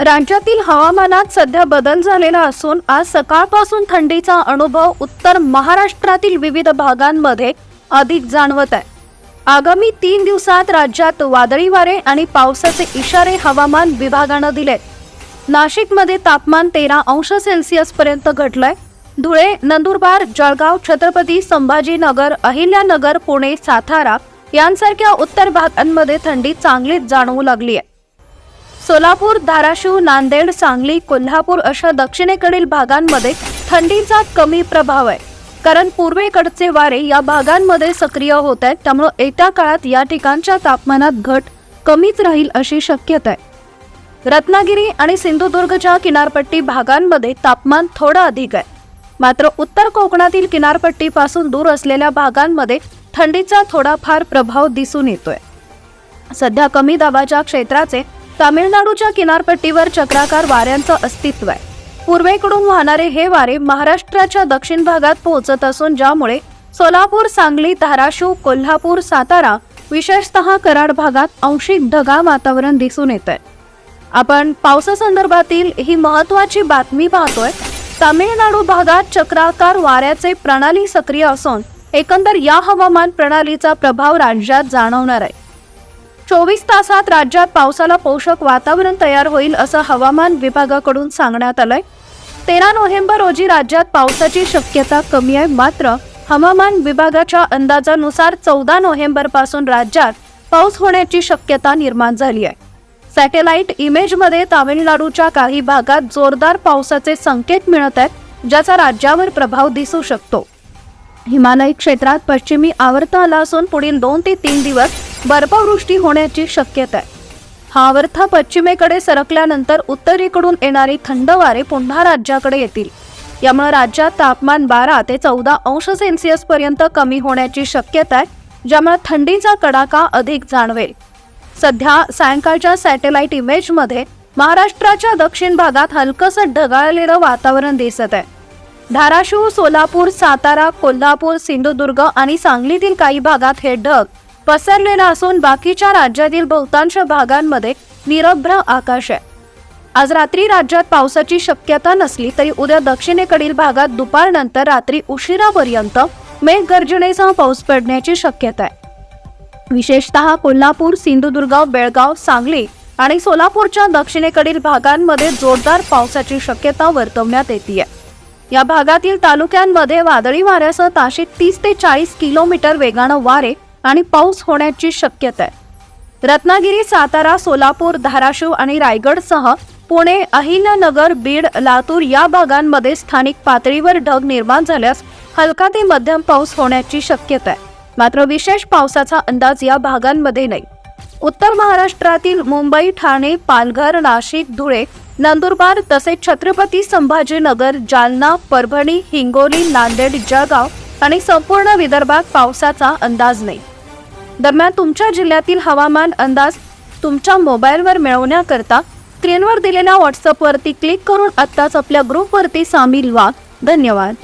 राज्यातील हवामानात सध्या बदल झालेला असून आज सकाळपासून थंडीचा अनुभव उत्तर महाराष्ट्रातील विविध भागांमध्ये अधिक जाणवत आहे. आगामी तीन दिवसात राज्यात वादळी वारे आणि पावसाचे इशारे हवामान विभागानं दिले नाशिकमध्ये तापमान तेरा अंश सेल्सिअस पर्यंत घटलंय. धुळे नंदुरबार जळगाव छत्रपती संभाजीनगर अहिल्यानगर पुणे सातारा यांसारख्या उत्तर भागांमध्ये थंडी चांगलीच जाणवू लागली आहे सोलापूर धाराशिव नांदेड सांगली कोल्हापूर अशा दक्षिणेकडील भागांमध्ये थंडीचा कमी प्रभाव आहे. कारण पूर्वेकडचे वारे या भागांमध्ये सक्रिय होत आहेत त्यामुळं येत्या काळात या ठिकाणच्या तापमानात घट कमीच राहील अशी शक्यता आहे. रत्नागिरी आणि सिंधुदुर्गच्या किनारपट्टी भागांमध्ये तापमान थोडं अधिक आहे. मात्र उत्तर कोकणातील किनारपट्टीपासून दूर असलेल्या भागांमध्ये थंडीचा थोडाफार प्रभाव दिसून येतोय. सध्या कमी दाबाच्या क्षेत्राचे तामिळनाडूच्या किनारपट्टीवर चक्राकार वाऱ्यांचं अस्तित्व आहे. पूर्वेकडून वाहणारे हे वारे महाराष्ट्राच्या दक्षिण भागात पोहोचत असून ज्यामुळे सोलापूर सांगली धाराशिव कोल्हापूर सातारा विशेषतः कराड भागात आंशिक ढगाळ वातावरण दिसून येत आहे आपण पावसासंदर्भातील ही महत्वाची बातमी पाहतोय तामिळनाडू भागात चक्राकार वाऱ्याचे प्रणाली सक्रिय असून एकंदर या हवामान प्रणालीचा प्रभाव राज्यात जाणवणार आहे. चोवीस तासात राज्यात पावसाला पोषक वातावरण तयार होईल असं हवामान विभागाकडून सांगण्यात आलंय. तेरा नोव्हेंबर रोजी राज्यात पावसाची शक्यता कमी आहे. मात्र हवामान विभागाच्या अंदाजानुसार चौदा नोव्हेंबरपासून राज्यात पाऊस होण्याची शक्यता निर्माण झाली आहे. सॅटेलाइट इमेजमध्ये तामिळनाडूच्या काही भागात जोरदार पावसाचे संकेत मिळत आहेत ज्याचा राज्यावर प्रभाव दिसू शकतो. हिमालय क्षेत्रात पश्चिमी आवर्त आला असून पुढील दोन ते तीन दिवस बर्फवृष्टी होण्याची शक्यता आहे. हा आवर्त पश्चिमेकडे सरकल्यानंतर उत्तरेकडून येणारी थंड वारे पुन्हा राज्याकडे येतील. यामुळे राज्यात तापमान बारा ते चौदा अंश सेल्सिअस पर्यंत कमी होण्याची शक्यता आहे ज्यामुळे थंडीचा कडाका अधिक जाणवेल. सध्या सायंकाळच्या सॅटेलाइट इमेजमध्ये महाराष्ट्राच्या दक्षिण भागात हलकसं ढगाळलेलं वातावरण दिसत आहे. धाराशिव सोलापूर सातारा कोल्हापूर सिंधुदुर्ग आणि सांगलीतील काही भागात हे ढग पसरलेलं असून बाकीच्या राज्यातील बहुतांश भागांमध्ये निरभ्र आकाश आहे. आज रात्री राज्यात पावसाची शक्यता नसली तरी उद्या दक्षिणेकडील भागात दुपारनंतर रात्री उशिरापर्यंत मेघगर्जनेसह पाऊस पडण्याची शक्यता आहे. विशेषतः कोल्हापूर सिंधुदुर्ग बेळगाव सांगली आणि सोलापूरच्या दक्षिणेकडील भागांमध्ये जोरदार पावसाची शक्यता वर्तवण्यात येते या भागातील तालुक्यांमध्ये वादळी वाऱ्यासह ताशी तीस ते चाळीस किलोमीटर वेगानं वारे आणि पाऊस होण्याची शक्यता आहे. रत्नागिरी सातारा सोलापूर धाराशिव आणि रायगडसह पुणे अहिल्यानगर बीड लातूर या भागांमध्ये स्थानिक पातळीवर ढग निर्माण झाल्यास हलका ते मध्यम पाऊस होण्याची शक्यता आहे. मात्र विशेष पावसाचा अंदाज या भागांमध्ये नाही. उत्तर महाराष्ट्रातील मुंबई ठाणे पालघर नाशिक धुळे नंदुरबार तसेच छत्रपती संभाजीनगर जालना परभणी हिंगोली नांदेड जळगाव आणि संपूर्ण विदर्भात पावसाचा अंदाज नाही. दरम्यान तुमच्या जिल्ह्यातील हवामान अंदाज तुमच्या मोबाईलवर मिळवण्याकरता स्क्रीनवर दिलेल्या व्हॉट्सअपवरती क्लिक करून आत्ताच आपल्या ग्रुपवरती सामील व्हा. धन्यवाद.